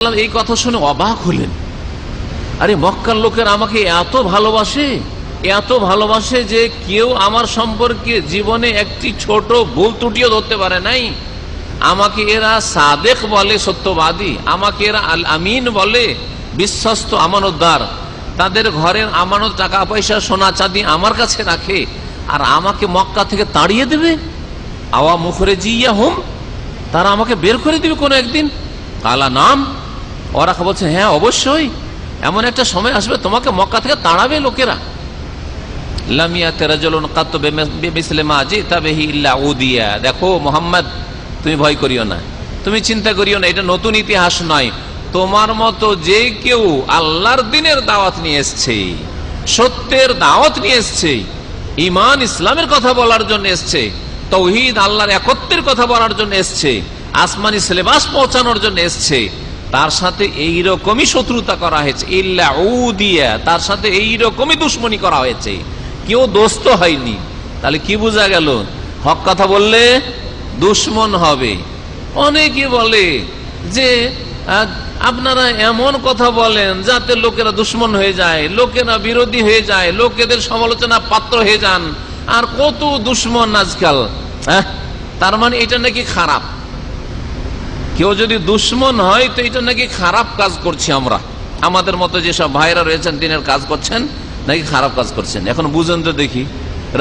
এই কথা শুনে অবাক হলেন। আরে, মক্কার লোকের আমাকে এত ভালোবাসে এত ভালোবাসে যে কেউ আমার সম্পর্কে জীবনে একটি ছোট ভুল ত্রুটিও ধরতে পারে নাই। আমাকে এরা সাদেক বলে, সত্যবাদী। আমাকে এরা আল আমিন বলে, বিশ্বস্ত আমানতদার। তাদের ঘরের আমানত টাকা পয়সা সোনা চাঁদি আমার কাছে রাখে আর আমাকে মক্কা থেকে তাড়িয়ে দেবে। আওয়া মুখরে জিয়া হোম তারা আমাকে বের করে দিবে কোনো একদিন? কালা, নাম ওরা বলছে হ্যাঁ অবশ্যই। এমন একটা সময় আসবে, তোমাকে মক্কা থেকে তাড়াবে লোকেরা। লামিয়া তেরা জলন কাত্তবে মিসলেমা জি তাবেহি ইল্লা উদিয়া। দেখো, মোহাম্মদ, তুমি ভয় করিও না। তুমি চিন্তা করিও না, এটা নতুন ইতিহাস নয়। তোমার মতো যে কেউ আল্লাহর দিনের দাওয়াত নিয়ে এসছে, সত্যের দাওয়াত নিয়ে এসছে ইমান ইসলামের কথা বলার জন্য এসছে, তৌহিদ আল্লাহর একত্বের কথা বলার জন্য এসছে, আসমানি সিলেবাস পৌঁছানোর জন্য এসছে তার সাথে এই রকমই শত্রুতা করা হয়েছে। ইল্লা উদিয়া, তার সাথে এই রকমই দুশ্মনী করা হয়েছে। কেউ দোস্ত হয়নি। তাহলে কি বোঝা গেল? হক কথা বললে দুশ্মন হবে। অনেকে বলে যে আপনারা এমন কথা বলেন যাতে লোকেরা দুশ্মন হয়ে যায়, লোকেরা বিরোধী হয়ে যায়, লোকেদের সমালোচনা পাত্র হয়ে যান। আর কত দুশ্মন আজকাল হ্যাঁ তার মানে এটা নাকি খারাপ। কেউ যদি দুশ্মন হয়, তো এটা নাকি খারাপ কাজ করছি আমরা। আমাদের মতো যেসব ভাইরা রয়েছেন, দিনের কাজ করছেন, নাকি খারাপ কাজ করছেন। এখন বুঝেন তো দেখি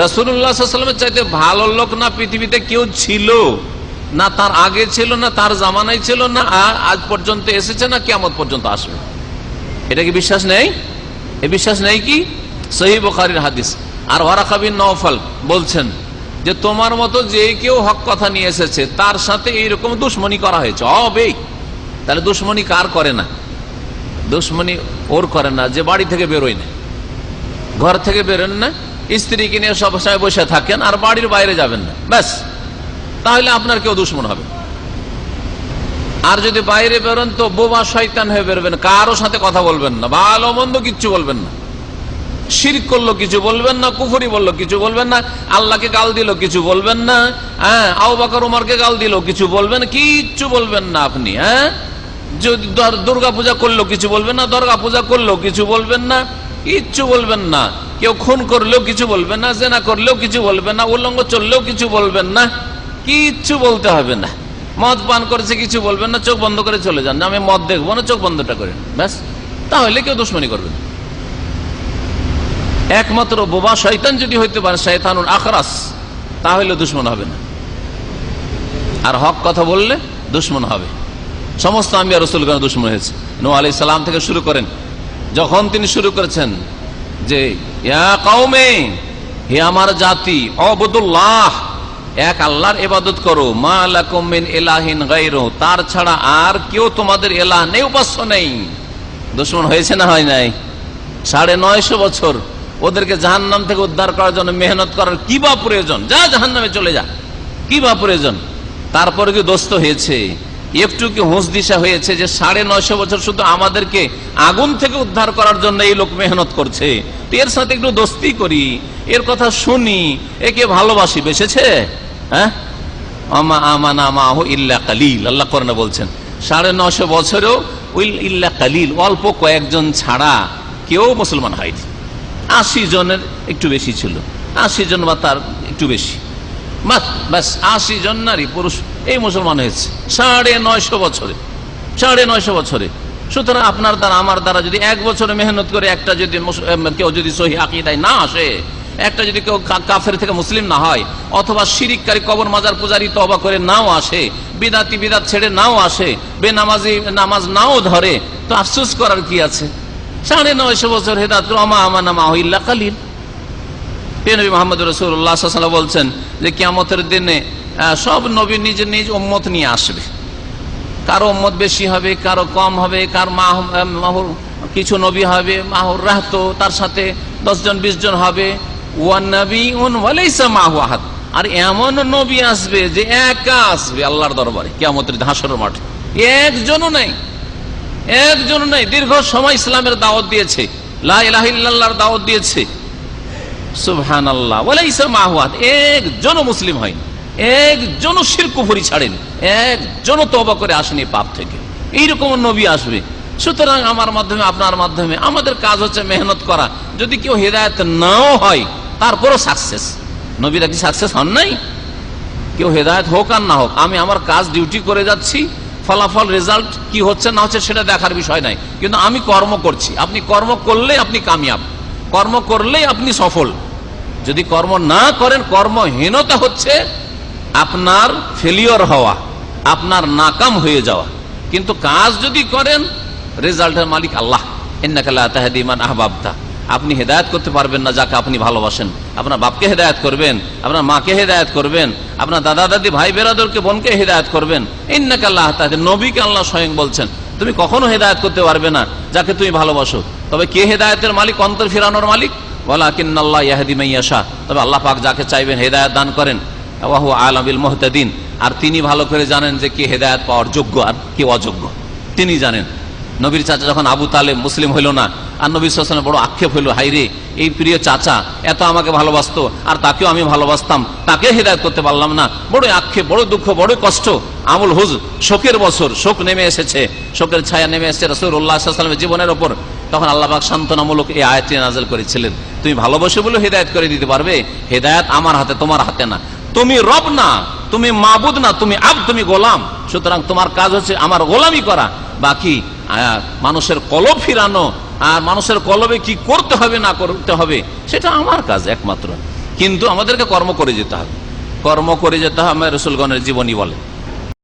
রসুল্লাহামের চাইতে ভালো লোক না পৃথিবীতে কেউ ছিল? না তার আগে ছিল, না তার জামানায় ছিল, না আজ পর্যন্ত এসেছে, না কেমন পর্যন্ত আসবে? এটা কি বিশ্বাস নেই? এ বিশ্বাস নেই কি? সহি বখারির হাদিস। আর ওয়ারাকাবিন নওফাল বলছেন যে তোমার মতো যে কেউ হক কথা নিয়ে এসেছে, তার সাথে এইরকম দুশ্মনী করা হয়েছে। হবেই তাহলে দুশ্মনী কার করে না? দুশ্মনী ওর করে না, যে বাড়ি থেকে বেরোয় না। ঘর থেকে বেরোন না, স্ত্রীকে নিয়ে সব সময় বসে থাকেন আর বাড়ির বাইরে যাবেন না। ব্যাস। তাহলে আপনার কেউ দুশ্মন হবে। আর যদি বাইরে বেরোন তো বোবা শয়তান হয়ে বেরোবেন, কারও সাথে কথা বলবেন না, ভালো মন্দ কিচ্ছু বলবেন না। শির করল কিছু বলবেন না কুফুরি বলল কিছু বলবেন না আল্লাহকে গাল দিল কিছু বলবেন না হ্যাঁ আউ বাকর উমারকে গাল দিল কিছু বলবেন কিচ্ছু বলবেন না আপনি হ্যাঁ যদি দর- দুর্গা পূজা করল কিছু বলবেন না দুর্গা পূজা করল কিছু বলবেন না কিচ্ছু বলবেন না কেউ খুন করলেও কিছু বলবেন না জেনা করলেও কিছু বলবেন না উল্লঙ্গ চললেও কিছু বলবেন না কিচ্ছু বলতে হবে না মদ পান করেছে কিছু বলবেন না চোখ বন্ধ করে চলে যান আমি মদ দেখব না চোখ বন্ধটা করেন ব্যাস তাহলে কেউ দুশ্মনী করবেন না। একমাত্র বোবা শয়তান যদি হইতে পারে, শয়তানুল আখরাস, তাহলে দুশ্মন হবে না। আর হক কথা বললে দুশ্মন হবে। সমস্ত আমি আর রসুল কেন দুশ্মন হয়েছে। নো আলি সালাম থেকে শুরু করেন। যখন তিনি শুরু করেছেন যে, ইয়া কওমে, হে আমার জাতি অবদুল্লাহ এক আল্লাহর এবাদত করো, মা লাকুম মিন ইলাহিন গায়রু, তার ছাড়া আর কেউ তোমাদের এলাহ নেই, উপাস্য নেই। দুশ্মন হয়েছে না হয় নাই? সাড়ে নয়শো বছর ওদেরকে জাহান্নাম থেকে উদ্ধার করার জন্য মেহনত করার কি বা প্রয়োজন? যা জাহান্নামে চলে যা। কি বা প্রয়োজন? তারপরে কি দোস্ত হয়েছে? একটু কি হুঁশ দিশা হয়েছে যে সাড়ে নয়শো বছর শুধু আমাদেরকে আগুন থেকে উদ্ধার করার জন্য এই লোক মেহনত করছে? এর সাথে একটু দোস্তি করি। এর কথা শুনি। একে ভালোবাসি? বেসেছে হ্যাঁ? আমা আমানা ইল্লা কালিল। আল্লাহ করনা বলছেন, সাড়ে নশো বছরেও ইল্লা কালিল, অল্প কয়েকজন ছাড়া কেউ মুসলমান হয়নি। আশি জনের একটু বেশি ছিল। আশি জন বা তার একটু বেশি। ব্যাস আশি জন নারী, পুরুষ, এই মুসলমান হয়েছে। সাড়ে নয়শো বছরে। সাড়ে নয়শো বছরে। সুতরাং আপনার দ্বারা, আমার দ্বারা যদি এক বছরে মেহনত করে একটা যদি কেউ যদি সহি আকিদায় না আসে, একটা যদি কেউ কাফের থেকে মুসলিম না হয়, অথবা শিরিককারী কবর মাজার পূজারি তবা করে নাও আসে, বিদাতি বিদাত ছেড়ে নাও আসে, বেনামাজি নামাজ নাও ধরে, তো আফসোস করার কি আছে? সাড়ে নয়শো বছর হেদাত রমা আমানা মাহিল্লা কালিল নবী মোহাম্মদ রসুল্লাহ বলছেন যে কিয়ামতের দিনে সব নবী নিজ নিজ উম্মত নিয়ে আসবে। কারও উম্মত বেশি হবে, কারও কম হবে, কার মাহ- মাহুর কিছু নবী হবে, মাহুর রাহতো, তার সাথে দশজন বিশ জন হবে। ওয়ান নবী উন ওয়ালাইসা মাহু আহাদ। আর এমন নবী আসবে যে একা আসবে আল্লাহর দরবারে, কিয়ামতের হাসর মাঠে। একজনও নাই। একজন নাই, দীর্ঘ সময় ইসলামের দাওয়াত দিয়েছে। লা ইলাহা ইল্লাল্লাহর দাওয়াত দিয়েছে। সুবহান আল্লাহ ওয়ালাইসা মাহুয়াত একজনও মুসলিম হয়নি। একজনও শিরকুফুরি ছাড়েনি। একজনও তবা করে আসেনি পাপ থেকে। এইরকম নবী আসবে। সুতরাং আমার মাধ্যমে, আপনার মাধ্যমে, আমাদের কাজ হচ্ছে মেহনত করা। যদি কেউ হেদায়ত নাও হয়, তারপরও সাকসেস নবীরা কি সাকসেস হন নাই? কেউ হেদায়ত হোক আর না হোক, আমি আমার কাজ ডিউটি করে যাচ্ছি। ফলাফল রেজাল্ট কি হচ্ছে না হচ্ছে সেটা দেখার বিষয় নাই। কিন্তু আমি কর্ম করছি। আপনি কর্ম করলে আপনি কামিয়াব। কর্ম করলেই আপনি সফল। যদি কর্ম না করেন, কর্মহীনতা হচ্ছে আপনার ফেলিওর হওয়া, আপনার নাকাম হয়ে যাওয়া। কিন্তু কাজ যদি করেন রেজাল্টের মালিক আল্লাহ। এন্নাকাল্লাহমান আহবাবতা। আপনি হেদায়ত করতে পারবেন না, যাকে আপনি ভালোবাসেন। আপনার বাপকে হেদায়ত করবেন, আপনার মাকে হেদায়ত করবেন, আপনার দাদা, দাদি, ভাই, বেরাদরকে, বোনকে হেদায়ত করবেন। ইন্নাকাল্লাহ তাহলে নবীকে আল্লাহ স্বয়ং বলছেন। তুমি কখনো হেদায়ত করতে পারবে না, যাকে তুমি ভালোবাসো। তবে কে হেদায়তের মালিক? অন্তর ফিরানোর মালিক? বলা কিন্নাল্লাহ ইয়াহাদি মাইয়াশা তবে আল্লাহ পাক যাকে চাইবেন হেদায়ত দান করেন। ওয়াহু আলামিল মোহতাদিন। আর তিনি ভালো করে জানেন যে কে হেদায়ত পাওয়ার যোগ্য আর কে অযোগ্য। তিনি জানেন। নবীর চাচা যখন আবু তালে মুসলিম হইল না, আর নবীর শাসনে বড় আক্ষেপ হইল হাইরে এই প্রিয় চাচা, এত আমাকে ভালোবাসতো, আর তাকেও আমি ভালোবাসতাম তাকে হেদায়ত করতে পারলাম না। বড় আক্ষেপ বড় দুঃখ বড় কষ্ট। আমুল হুজ, শোকের বছর, শোক নেমে এসেছে, শোকের ছায়া নেমে এসেছে রসুর উল্লাহামের জীবনের ওপর। তখন আল্লাহবাক সান্ত্বনামূলক এই আয়াতটি নাজল করেছিলেন। তুমি ভালোবাসে বলে হেদায়ত করে দিতে পারবে? হেদায়ত আমার হাতে, তোমার হাতে না। তুমি রব না, তুমি মাবুদ না, তুমি আব, তুমি গোলাম। সুতরাং তোমার কাজ হচ্ছে আমার গোলামি করা। বাকি মানুষের কলব ফিরানো, আর মানুষের কলবে কি করতে হবে, না করতে হবে, সেটা আমার কাজ একমাত্র। কিন্তু আমাদেরকে কর্ম করে যেতে হবে। কর্ম করে যেতে হবে, আমার রসুলগণের জীবনী বলে।